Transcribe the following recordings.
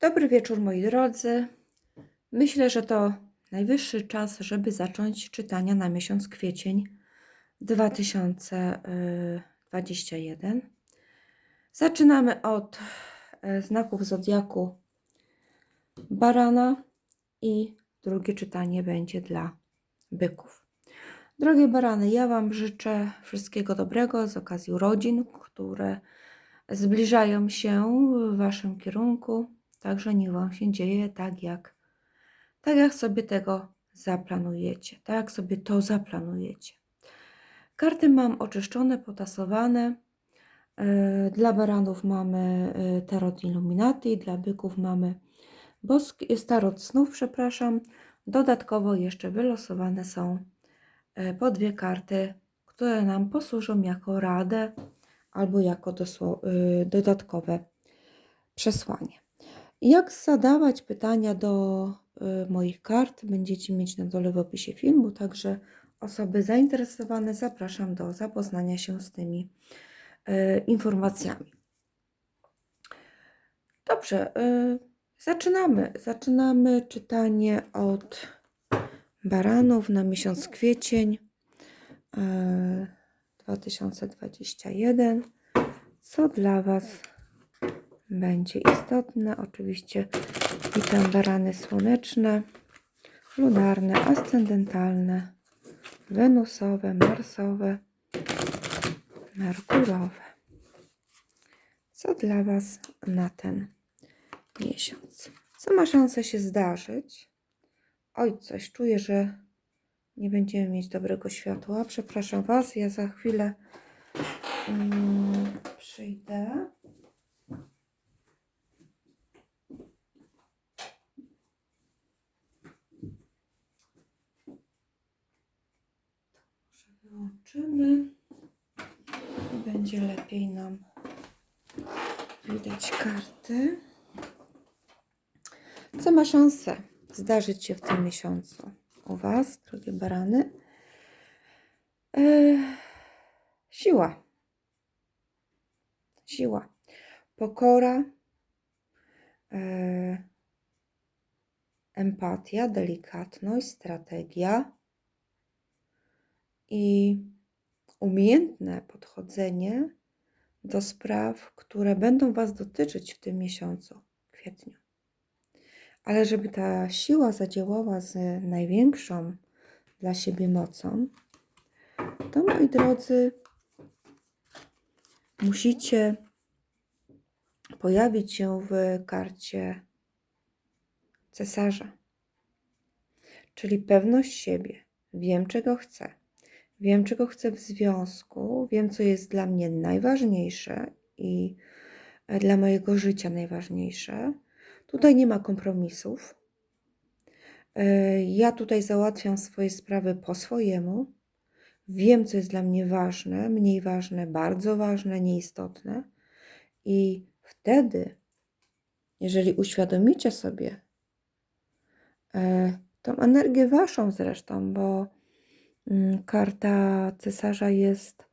Dobry wieczór, moi drodzy. Myślę, że to najwyższy czas, żeby zacząć czytania na miesiąc kwiecień 2021. Zaczynamy od e, znaków zodiaku barana i drugie czytanie będzie dla byków. Drogie barany, ja Wam życzę wszystkiego dobrego z okazji urodzin, które zbliżają się w Waszym kierunku. Także niech Wam się dzieje tak, jak, tak jak sobie tego zaplanujecie, tak jak sobie to zaplanujecie. Karty mam oczyszczone, potasowane. Yy, Dla baranów mamy yy, tarot Illuminati, dla byków mamy boski, jest tarot snów, przepraszam. Dodatkowo jeszcze wylosowane są po dwie karty, które nam posłużą jako radę albo jako dodatkowe przesłanie. Jak zadawać pytania do y, moich kart, będziecie mieć na dole w opisie filmu, także osoby zainteresowane zapraszam do zapoznania się z tymi y, informacjami. Dobrze, y, zaczynamy. Zaczynamy czytanie od baranów na miesiąc kwiecień y, 2021. Co dla Was będzie istotne. Oczywiście witam barany słoneczne, lunarne, ascendentalne, wenusowe, marsowe, merkurowe. Co dla Was na ten miesiąc? Co ma szansę się zdarzyć? Oj, coś czuję, że nie będziemy mieć dobrego światła. Przepraszam Was, ja za chwilę mm, przyjdę. Może i będzie lepiej nam widać karty. Co ma szansę zdarzyć się w tym miesiącu u Was, drogie barany? Eee, siła. Siła. Pokora. Eee, empatia, delikatność, strategia i umiejętne podchodzenie do spraw, które będą Was dotyczyć w tym miesiącu, kwietniu. Ale żeby ta siła zadziałała z największą dla siebie mocą, to moi drodzy, musicie pojawić się w karcie cesarza, czyli pewność siebie. Wiem, czego chcę. Wiem, czego chcę w związku, wiem, co jest dla mnie najważniejsze i e, dla mojego życia najważniejsze. Tutaj nie ma kompromisów. E, Ja tutaj załatwiam swoje sprawy po swojemu. Wiem, co jest dla mnie ważne, mniej ważne, bardzo ważne, nieistotne. I wtedy, jeżeli uświadomicie sobie e, tą energię waszą zresztą, bo karta cesarza jest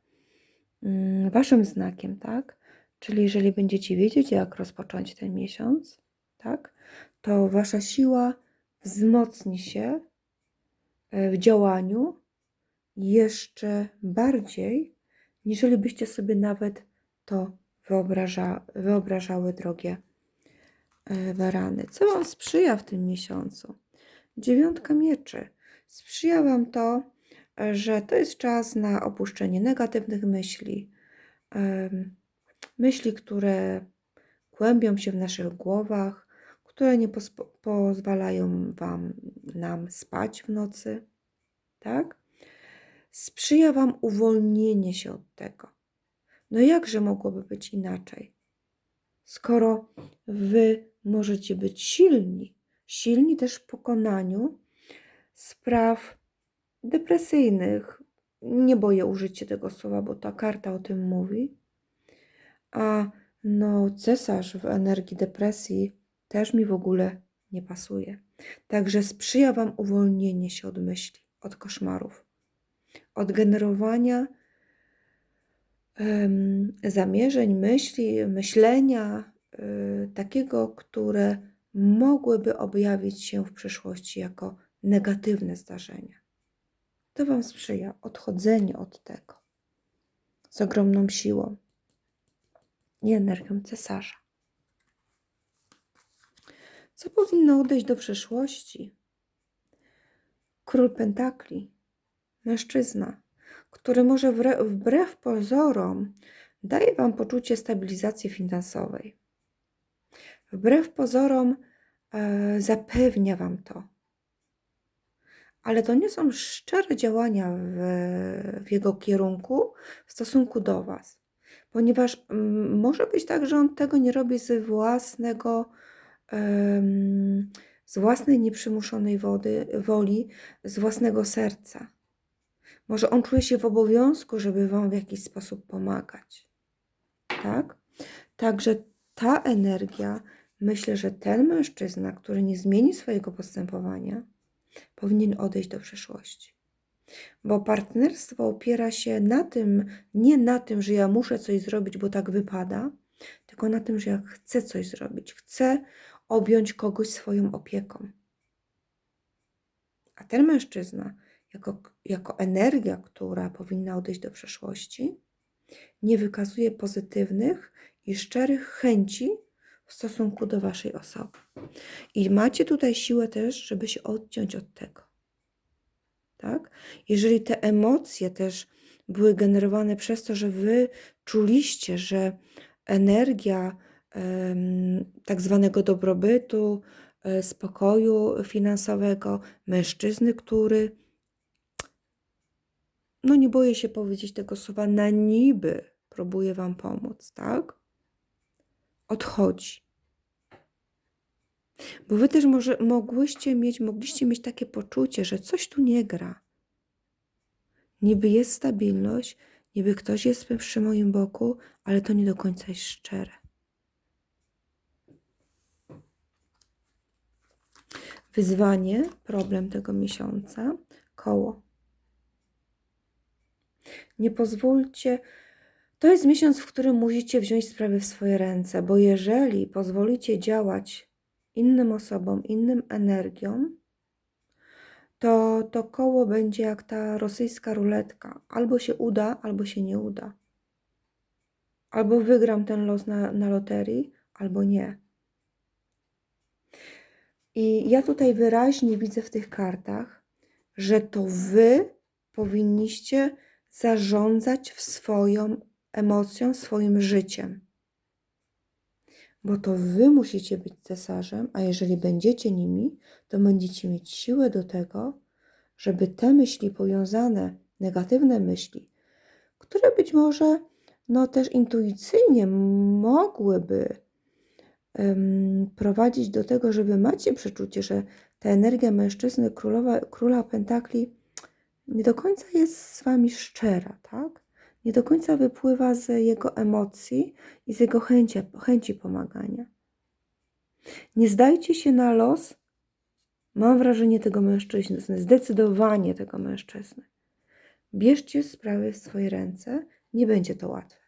mm, waszym znakiem, tak? Czyli jeżeli będziecie wiedzieć, jak rozpocząć ten miesiąc, tak? To wasza siła wzmocni się e, w działaniu jeszcze bardziej, niżeli byście sobie nawet to wyobraża, wyobrażały, drogie e, barany. Co Wam sprzyja w tym miesiącu? Dziewiątka mieczy. Sprzyja Wam to, e, że to jest czas na opuszczenie negatywnych myśli, myśli, które kłębią się w naszych głowach, które nie pozwalają Wam nam spać w nocy, tak? Sprzyja Wam uwolnienie się od tego. No jakże mogłoby być inaczej? Skoro Wy możecie być silni, silni też w pokonaniu spraw depresyjnych. Nie boję użyć się tego słowa, bo ta karta o tym mówi. A no, cesarz w energii depresji też mi w ogóle nie pasuje. Także sprzyja Wam uwolnienie się od myśli, od koszmarów, od generowania em, zamierzeń, myśli, myślenia y, takiego, które mogłyby objawić się w przyszłości jako negatywne zdarzenia. To Wam sprzyja odchodzenie od tego z ogromną siłą i energią cesarza. Co powinno odejść do przeszłości? Król Pentakli, mężczyzna, który może wbrew pozorom daje Wam poczucie stabilizacji finansowej. Wbrew pozorom e, zapewnia Wam to. Ale to nie są szczere działania w, w jego kierunku w stosunku do Was. Ponieważ mm, może być tak, że on tego nie robi z własnego, z własnej nieprzymuszonej wody, woli, z własnego serca. Może on czuje się w obowiązku, żeby Wam w jakiś sposób pomagać. Tak? Także ta energia, myślę, że ten mężczyzna, który nie zmieni swojego postępowania, powinien odejść do przeszłości. Bo partnerstwo opiera się na tym, nie na tym, że ja muszę coś zrobić, bo tak wypada, tylko na tym, że ja chcę coś zrobić, chcę objąć kogoś swoją opieką. A ten mężczyzna, jako, jako energia, która powinna odejść do przeszłości, nie wykazuje pozytywnych i szczerych chęci w stosunku do Waszej osoby. I macie tutaj siłę też, żeby się odciąć od tego. Tak? Jeżeli te emocje też były generowane przez to, że Wy czuliście, że energia tak zwanego dobrobytu, e, spokoju finansowego, mężczyzny, który, no nie boję się powiedzieć tego słowa, na niby próbuje Wam pomóc, tak? Odchodzi. Bo wy też może mogłyście mieć, mogliście mieć takie poczucie, że coś tu nie gra. Niby jest stabilność, niby ktoś jest przy moim boku, ale to nie do końca jest szczere. Wyzwanie, problem tego miesiąca, koło. Nie pozwólcie. To jest miesiąc, w którym musicie wziąć sprawy w swoje ręce, bo jeżeli pozwolicie działać innym osobom, innym energiom, to to koło będzie jak ta rosyjska ruletka. Albo się uda, albo się nie uda. Albo wygram ten los na, na loterii, albo nie. I ja tutaj wyraźnie widzę w tych kartach, że to wy powinniście zarządzać w swoją emocją, swoim życiem. Bo to wy musicie być cesarzem, a jeżeli będziecie nimi, to będziecie mieć siłę do tego, żeby te myśli powiązane, negatywne myśli, które być może no też intuicyjnie mogłyby um, prowadzić do tego, że wy macie przeczucie, że ta energia mężczyzny, królowa, króla pentakli nie do końca jest z wami szczera, tak? Nie do końca wypływa z jego emocji i z jego chęci, chęci pomagania. Nie zdajcie się na los, mam wrażenie, tego mężczyzny, zdecydowanie tego mężczyzny. Bierzcie sprawy w swoje ręce, nie będzie to łatwe.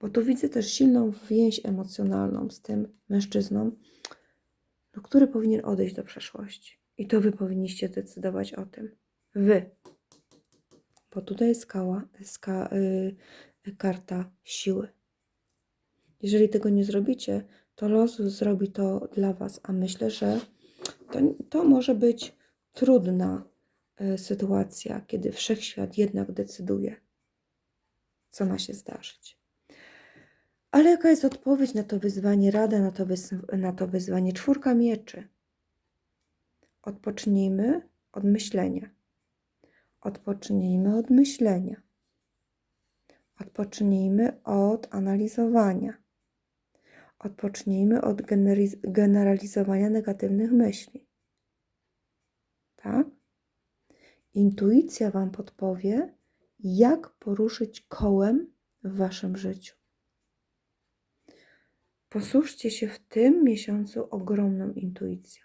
Bo tu widzę też silną więź emocjonalną z tym mężczyzną, no, który powinien odejść do przeszłości. I to wy powinniście decydować o tym. Wy. Bo tutaj jest skała, ska, y, karta siły. Jeżeli tego nie zrobicie, to los zrobi to dla was, a myślę, że to, to może być trudna y, sytuacja, kiedy wszechświat jednak decyduje, co ma się zdarzyć. Ale jaka jest odpowiedź na to wyzwanie, rada na to, wyz- na to wyzwanie? Czwórka mieczy. Odpocznijmy od myślenia. Odpocznijmy od myślenia. Odpocznijmy od analizowania. Odpocznijmy od generalizowania negatywnych myśli. Tak? Intuicja Wam podpowie, jak poruszyć kołem w Waszym życiu. Posłużcie się w tym miesiącu ogromną intuicją.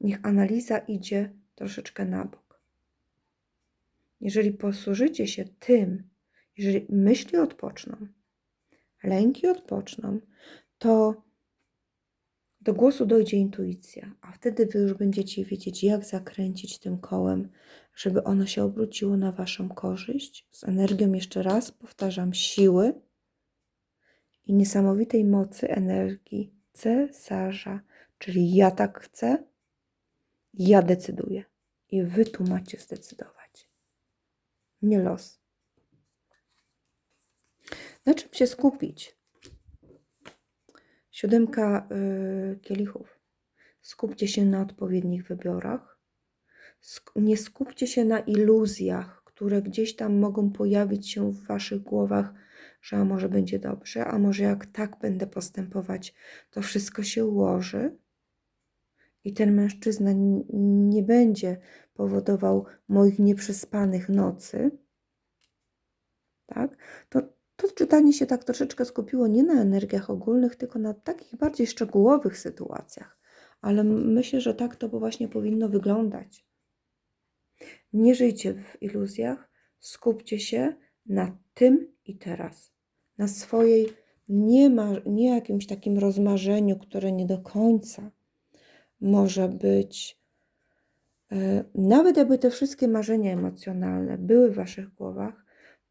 Niech analiza idzie troszeczkę na bok. Jeżeli posłużycie się tym, jeżeli myśli odpoczną, lęki odpoczną, to do głosu dojdzie intuicja, a wtedy wy już będziecie wiedzieć, jak zakręcić tym kołem, żeby ono się obróciło na waszą korzyść. Z energią, jeszcze raz powtarzam, siły i niesamowitej mocy energii cesarza, czyli ja tak chcę, ja decyduję i wy tu macie zdecydować. Nie los. Na czym się skupić? Siódemka y, kielichów. Skupcie się na odpowiednich wyborach. Sk nie skupcie się na iluzjach, które gdzieś tam mogą pojawić się w waszych głowach, że a może będzie dobrze, a może jak tak będę postępować, to wszystko się ułoży. I ten mężczyzna nie będzie powodował moich nieprzespanych nocy, tak? To to czytanie się tak troszeczkę skupiło nie na energiach ogólnych, tylko na takich bardziej szczegółowych sytuacjach. Ale myślę, że tak to właśnie powinno wyglądać. Nie żyjcie w iluzjach, skupcie się na tym i teraz. Na swojej, nie, ma, nie jakimś takim rozmarzeniu, które nie do końca może być. E, nawet jakby te wszystkie marzenia emocjonalne były w waszych głowach,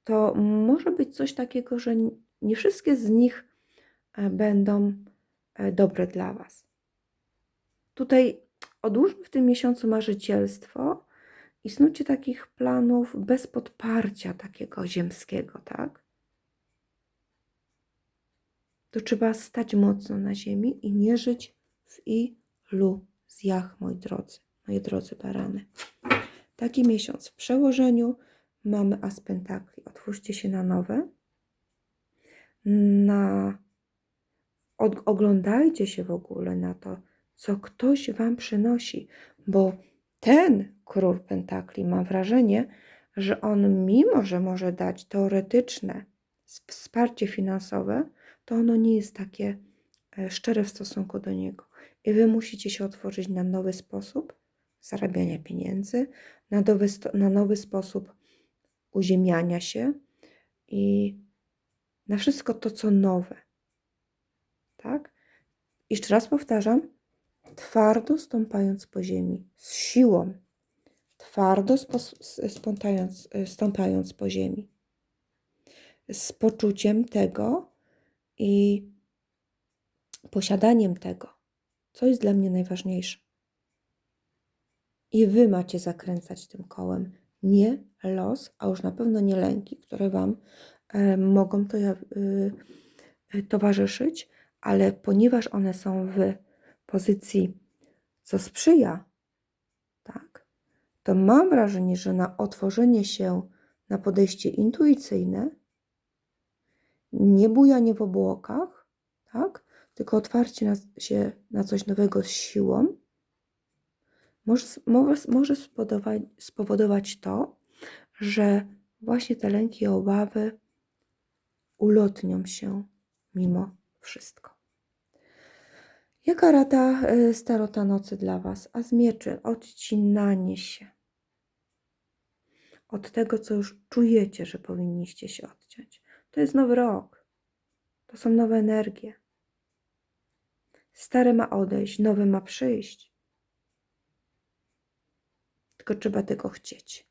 to może być coś takiego, że nie wszystkie z nich e, będą e, dobre dla Was. Tutaj odłóżmy w tym miesiącu marzycielstwo i snucie takich planów bez podparcia takiego ziemskiego, tak? To trzeba stać mocno na ziemi i nie żyć w iluzjach, moi drodzy, moje drodzy barany. Taki miesiąc w przełożeniu mamy as pentakli. Otwórzcie się na nowe. Na... Oglądajcie się w ogóle na to, co ktoś Wam przynosi, bo ten król pentakli, mam wrażenie, że on, mimo że może dać teoretyczne wsparcie finansowe, to ono nie jest takie e, szczere w stosunku do niego. I Wy musicie się otworzyć na nowy sposób zarabiania pieniędzy, na nowy, na nowy sposób uziemiania się i na wszystko to, co nowe. Tak? Jeszcze raz powtarzam, twardo stąpając po ziemi, z siłą, twardo stąpając, stąpając po ziemi, z poczuciem tego i posiadaniem tego, co jest dla mnie najważniejsze. I wy macie zakręcać tym kołem, nie los, a już na pewno nie lęki, które Wam e, mogą to, y, y, towarzyszyć, ale ponieważ one są w pozycji, co sprzyja, tak, to mam wrażenie, że na otworzenie się na podejście intuicyjne, nie bujanie w obłokach, tak, tylko otwarcie na, się na coś nowego z siłą, może, może spowodować, spowodować to, że właśnie te lęki i obawy ulotnią się mimo wszystko. Jaka rada e, starota nocy dla Was? A z mieczy odcinanie się od tego, co już czujecie, że powinniście się odciąć. To jest nowy rok. To są nowe energie. Stare ma odejść, nowe ma przyjść. Tylko trzeba tego chcieć.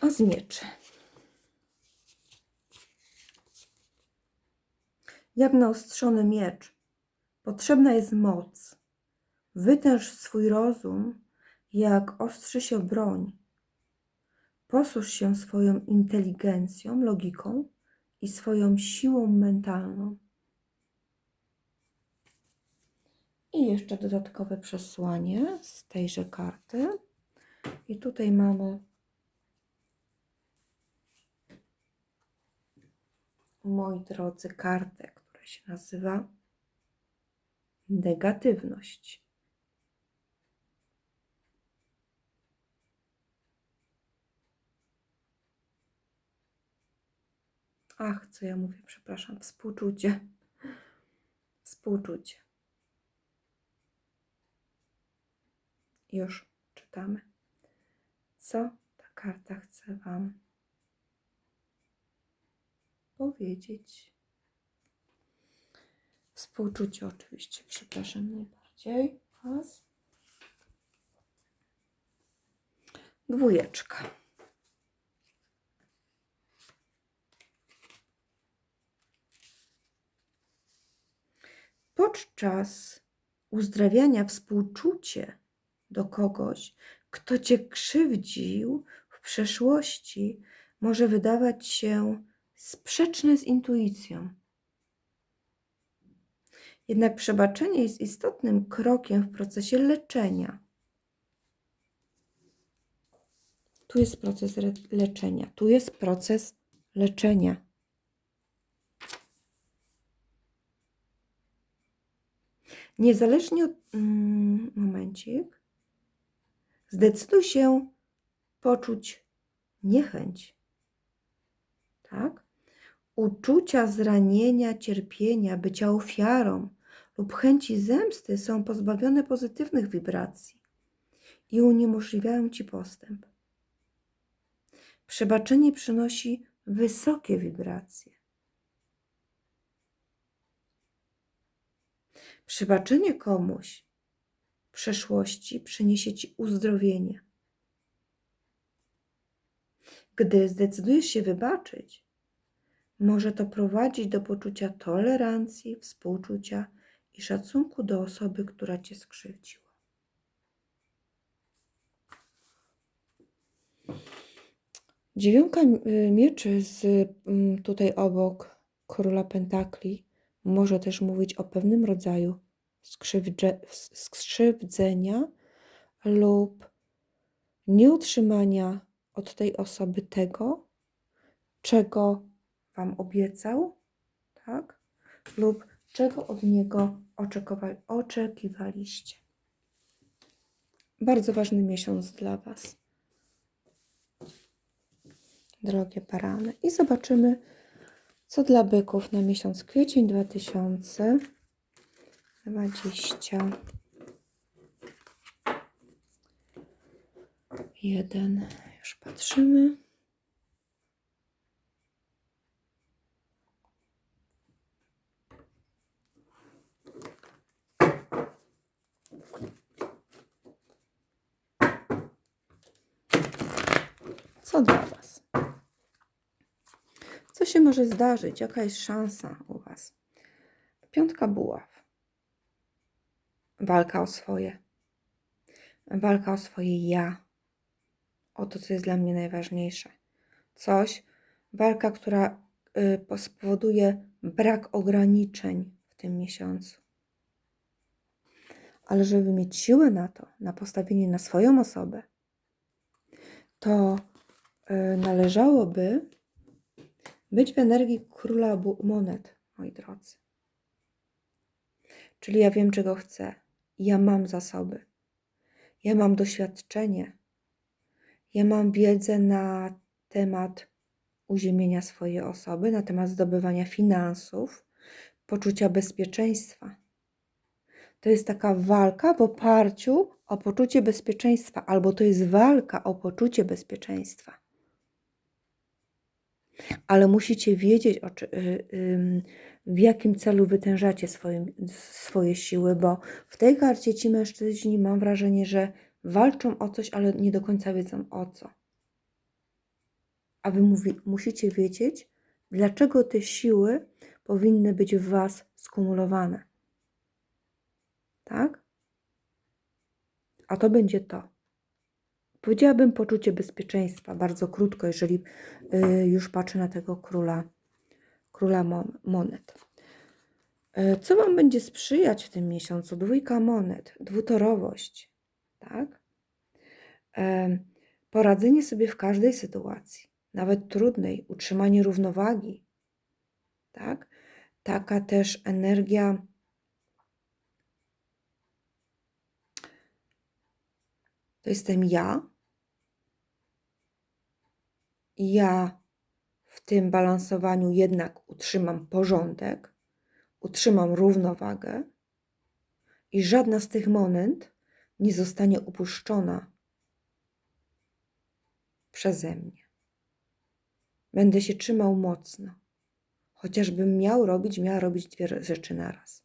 A z mieczy. Jak naostrzony miecz, potrzebna jest moc. Wytęż swój rozum, jak ostrzy się broń. Posłuż się swoją inteligencją, logiką i swoją siłą mentalną. I jeszcze dodatkowe przesłanie z tejże karty. I tutaj mamy moi drodzy, kartę, która się nazywa negatywność. Ach, co ja mówię, przepraszam, współczucie. Współczucie. Już czytamy. Co ta karta chce Wam powiedzieć. Współczucie oczywiście, przepraszam najbardziej Was. Dwójeczka. Podczas uzdrawiania współczucie do kogoś, kto cię krzywdził w przeszłości, może wydawać się sprzeczne z intuicją. Jednak przebaczenie jest istotnym krokiem w procesie leczenia. Tu jest proces leczenia, tu jest proces leczenia. Niezależnie od. Mm, momencik. Zdecyduj się poczuć niechęć. Tak? Uczucia zranienia, cierpienia, bycia ofiarą lub chęci zemsty są pozbawione pozytywnych wibracji i uniemożliwiają ci postęp. Przebaczenie przynosi wysokie wibracje. Przebaczenie komuś przeszłości przyniesie ci uzdrowienie. Gdy zdecydujesz się wybaczyć, może to prowadzić do poczucia tolerancji, współczucia i szacunku do osoby, która cię skrzywdziła. Dziewiątka mieczy z tutaj obok króla pentakli może też mówić o pewnym rodzaju skrzywdzenia lub nieutrzymania od tej osoby tego, czego Wam obiecał, tak? Lub czego od niego oczekiwa- oczekiwaliście. Bardzo ważny miesiąc dla Was, drogie parany. I zobaczymy, co dla byków na miesiąc kwiecień 2020. Jeden, już patrzymy. Co dla Was? Co się może zdarzyć? Jaka jest szansa u Was? Piątka buław. Walka o swoje. Walka o swoje ja. O to, co jest dla mnie najważniejsze. Coś, walka, która y, spowoduje brak ograniczeń w tym miesiącu. Ale żeby mieć siłę na to, na postawienie na swoją osobę, to y, należałoby być w energii króla monet, moi drodzy. Czyli ja wiem, czego chcę. Ja mam zasoby. Ja mam doświadczenie. Ja mam wiedzę na temat uziemienia swojej osoby, na temat zdobywania finansów, poczucia bezpieczeństwa. To jest taka walka w oparciu o poczucie bezpieczeństwa, albo to jest walka o poczucie bezpieczeństwa ale musicie wiedzieć, y, w jakim celu wytężacie swoje, swoje siły, bo w tej karcie ci mężczyźni mam wrażenie, że walczą o coś, ale nie do końca wiedzą o co. A wy mówi, musicie wiedzieć, dlaczego te siły powinny być w was skumulowane. Tak? A to będzie to. Powiedziałabym poczucie bezpieczeństwa, bardzo krótko, jeżeli y, już patrzę na tego króla, króla monet. Y, co Wam będzie sprzyjać w tym miesiącu? Dwójka monet, dwutorowość, tak? Poradzenie sobie w każdej sytuacji, nawet trudnej, utrzymanie równowagi, tak? Taka też energia to jestem ja, ja w tym balansowaniu jednak utrzymam porządek, utrzymam równowagę i żadna z tych monet nie zostanie upuszczona przeze mnie. Będę się trzymał mocno. Chociażbym miał robić, miała robić dwie rzeczy naraz.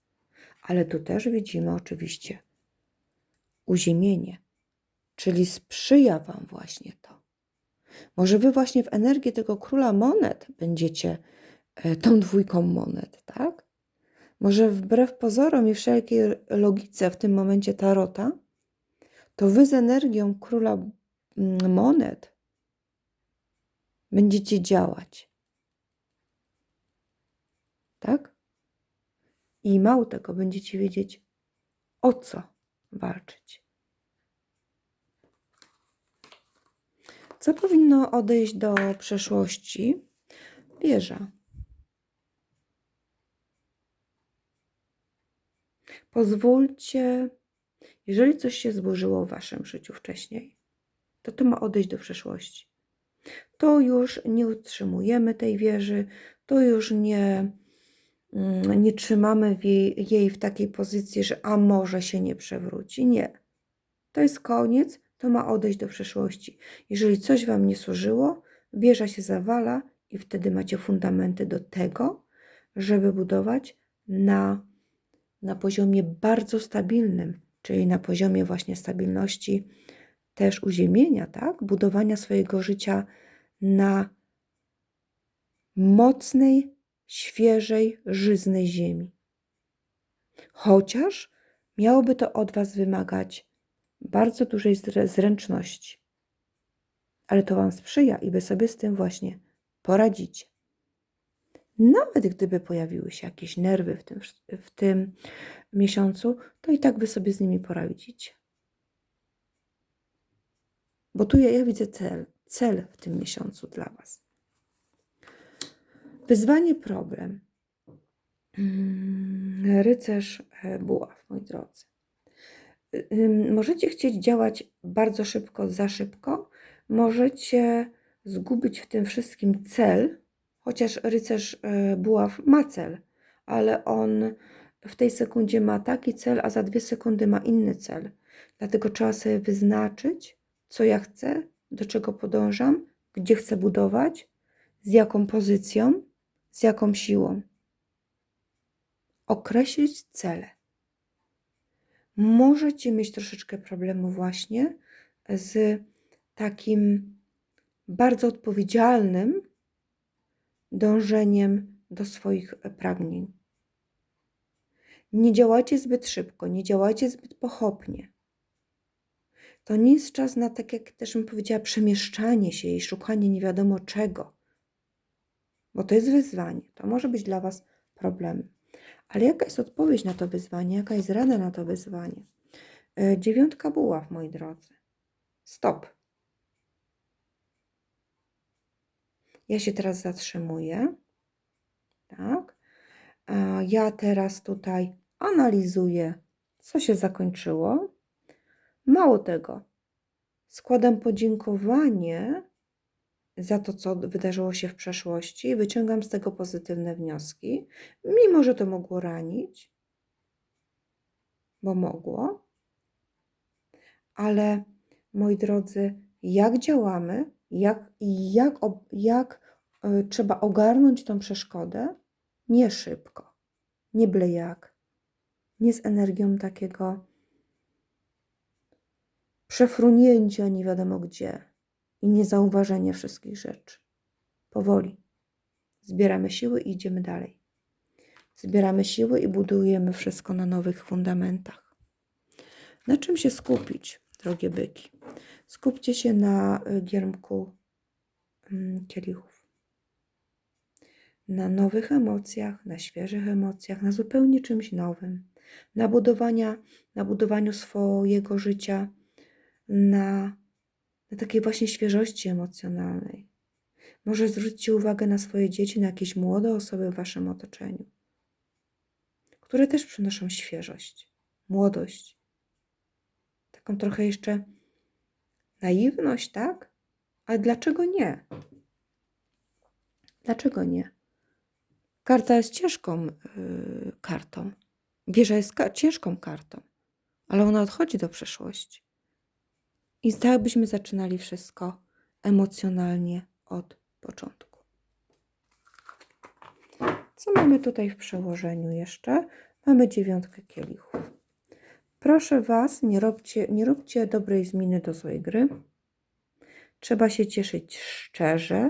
Ale tu też widzimy oczywiście uziemienie, czyli sprzyja Wam właśnie to. Może Wy właśnie w energii tego króla monet będziecie e, tą dwójką monet, tak? Może wbrew pozorom i wszelkiej logice w tym momencie tarota, to Wy z energią króla mm, monet będziecie działać. Tak? I mało tego, będziecie wiedzieć, o co walczyć. Co powinno odejść do przeszłości? Wieża. Pozwólcie, jeżeli coś się zburzyło w waszym życiu wcześniej, to to ma odejść do przeszłości. To już nie utrzymujemy tej wieży, to już nie, mm, nie trzymamy jej, jej w takiej pozycji, że a może się nie przewróci. Nie. To jest koniec, to ma odejść do przeszłości. Jeżeli coś Wam nie służyło, wieża się zawala i wtedy macie fundamenty do tego, żeby budować na, na poziomie bardzo stabilnym, czyli na poziomie właśnie stabilności też uziemienia, tak? Budowania swojego życia na mocnej, świeżej, żyznej ziemi. Chociaż miałoby to od Was wymagać bardzo dużej zręczności. Ale to Wam sprzyja i Wy sobie z tym właśnie poradzicie. Nawet gdyby pojawiły się jakieś nerwy w tym, w tym miesiącu, to i tak Wy sobie z nimi poradzicie. Bo tu ja, ja widzę cel, cel w tym miesiącu dla Was. Wyzwanie, problem. Mm, rycerz e, buław, moi drodzy. Możecie chcieć działać bardzo szybko, za szybko. Możecie zgubić w tym wszystkim cel, chociaż rycerz e, buław ma cel, ale on w tej sekundzie ma taki cel, a za dwie sekundy ma inny cel. Dlatego trzeba sobie wyznaczyć, co ja chcę, do czego podążam, gdzie chcę budować, z jaką pozycją, z jaką siłą. Określić cele możecie mieć troszeczkę problemu właśnie z takim bardzo odpowiedzialnym dążeniem do swoich pragnień. Nie działajcie zbyt szybko, nie działajcie zbyt pochopnie. To nie jest czas na, tak jak też bym powiedziała, przemieszczanie się i szukanie nie wiadomo czego, bo to jest wyzwanie. To może być dla Was problemem. Ale jaka jest odpowiedź na to wyzwanie? Jaka jest rada na to wyzwanie? E, dziewiątka buław, moi drodzy. Stop. Ja się teraz zatrzymuję. Tak. Ja teraz tutaj analizuję, co się zakończyło. Mało tego, składam podziękowanie za to, co wydarzyło się w przeszłości wyciągam z tego pozytywne wnioski, mimo że to mogło ranić, bo mogło. Ale moi drodzy, jak działamy, jak, jak, jak y, trzeba ogarnąć tą przeszkodę, nie szybko, nie byle jak, nie z energią takiego przefrunięcia nie wiadomo gdzie, i niezauważenie wszystkich rzeczy. Powoli. Zbieramy siły i idziemy dalej. Zbieramy siły i budujemy wszystko na nowych fundamentach. Na czym się skupić, drogie byki? Skupcie się na y, giermku mm, kielichów. Na nowych emocjach, na świeżych emocjach, na zupełnie czymś nowym. Na, budowania, na budowaniu swojego życia, na na takiej właśnie świeżości emocjonalnej. Może zwróćcie uwagę na swoje dzieci, na jakieś młode osoby w waszym otoczeniu, które też przynoszą świeżość, młodość, taką trochę jeszcze naiwność, tak? Ale dlaczego nie? Dlaczego nie? Karta jest ciężką yy, kartą. Wieża jest ka ciężką kartą, ale ona odchodzi do przeszłości. I tak byśmy zaczynali wszystko emocjonalnie od początku. Co mamy tutaj w przełożeniu jeszcze? Mamy dziewiątkę kielichów. Proszę Was, nie róbcie, nie róbcie dobrej zminy do złej gry. Trzeba się cieszyć szczerze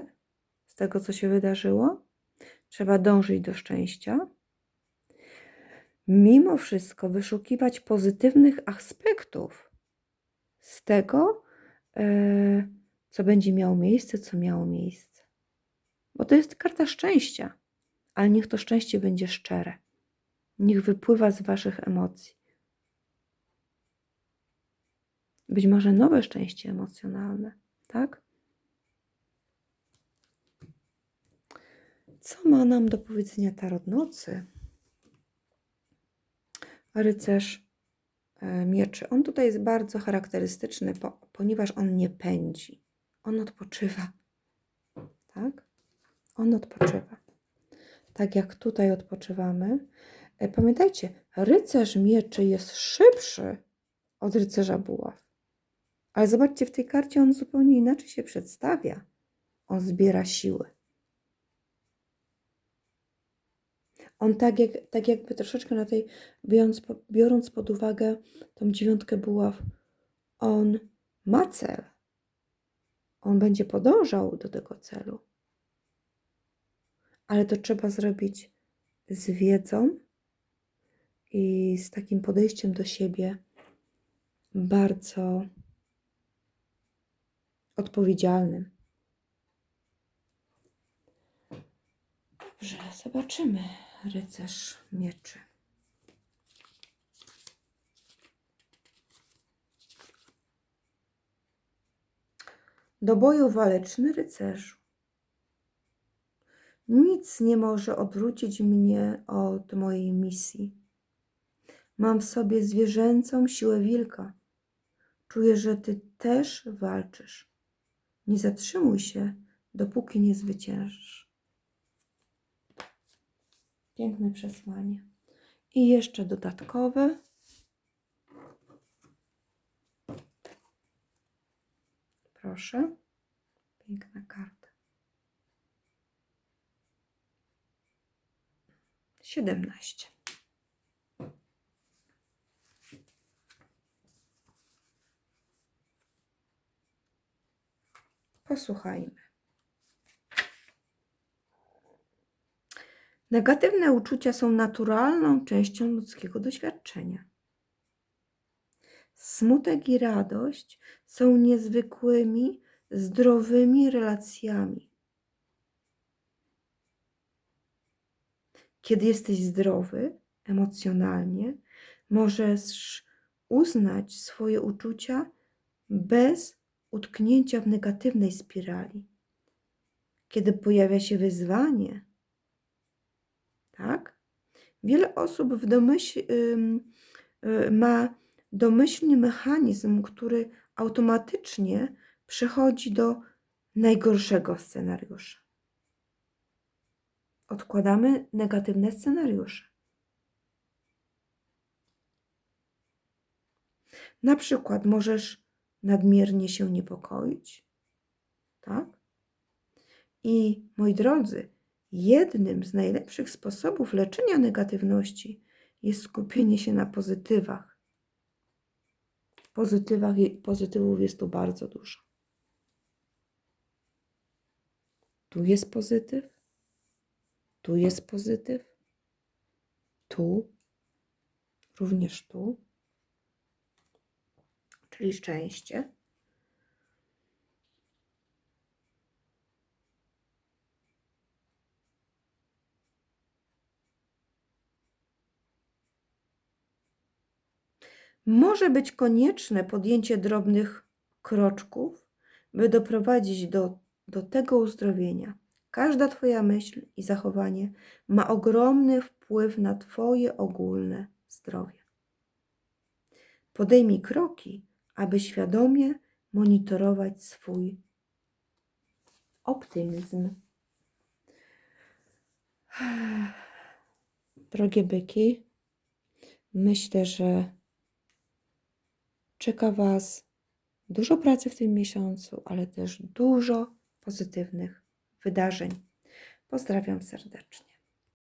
z tego, co się wydarzyło. Trzeba dążyć do szczęścia. Mimo wszystko wyszukiwać pozytywnych aspektów z tego, e, co będzie miało miejsce, co miało miejsce. Bo to jest karta szczęścia, ale niech to szczęście będzie szczere. Niech wypływa z Waszych emocji. Być może nowe szczęście emocjonalne, tak? Co ma nam do powiedzenia tarot nocy? Rycerz mieczy. On tutaj jest bardzo charakterystyczny, po, ponieważ on nie pędzi. On odpoczywa. Tak? On odpoczywa. Tak jak tutaj odpoczywamy. E, Pamiętajcie, rycerz mieczy jest szybszy od rycerza buław. Ale zobaczcie, w tej karcie on zupełnie inaczej się przedstawia. On zbiera siły. On tak, jak, tak jakby troszeczkę na tej, biorąc, biorąc pod uwagę tą dziewiątkę buław, on ma cel. On będzie podążał do tego celu. Ale to trzeba zrobić z wiedzą i z takim podejściem do siebie bardzo odpowiedzialnym. Dobrze, zobaczymy. Rycerz mieczy. Do boju waleczny rycerzu. Nic nie może odwrócić mnie od mojej misji. Mam w sobie zwierzęcą siłę wilka. Czuję, że ty też walczysz. Nie zatrzymuj się, dopóki nie zwyciężysz. Piękne przesłanie. I jeszcze dodatkowe. Proszę. Piękna karta. Siedemnaście. Posłuchajmy. Negatywne uczucia są naturalną częścią ludzkiego doświadczenia. Smutek i radość są niezwykłymi, zdrowymi relacjami. Kiedy jesteś zdrowy emocjonalnie, możesz uznać swoje uczucia bez utknięcia w negatywnej spirali. Kiedy pojawia się wyzwanie, tak? Wiele osób w domyśl, y, ma domyślny mechanizm, który automatycznie przechodzi do najgorszego scenariusza. Odkładamy negatywne scenariusze. Na przykład możesz nadmiernie się niepokoić, tak? I moi drodzy, jednym z najlepszych sposobów leczenia negatywności jest skupienie się na pozytywach. Pozytywach, pozytywów jest tu bardzo dużo. Tu jest pozytyw, tu jest pozytyw, tu, również tu, czyli szczęście. Może być konieczne podjęcie drobnych kroczków, by doprowadzić do, do tego uzdrowienia. Każda Twoja myśl i zachowanie ma ogromny wpływ na Twoje ogólne zdrowie. Podejmij kroki, aby świadomie monitorować swój optymizm. Drogie byki, myślę, że czeka Was dużo pracy w tym miesiącu, ale też dużo pozytywnych wydarzeń. Pozdrawiam serdecznie.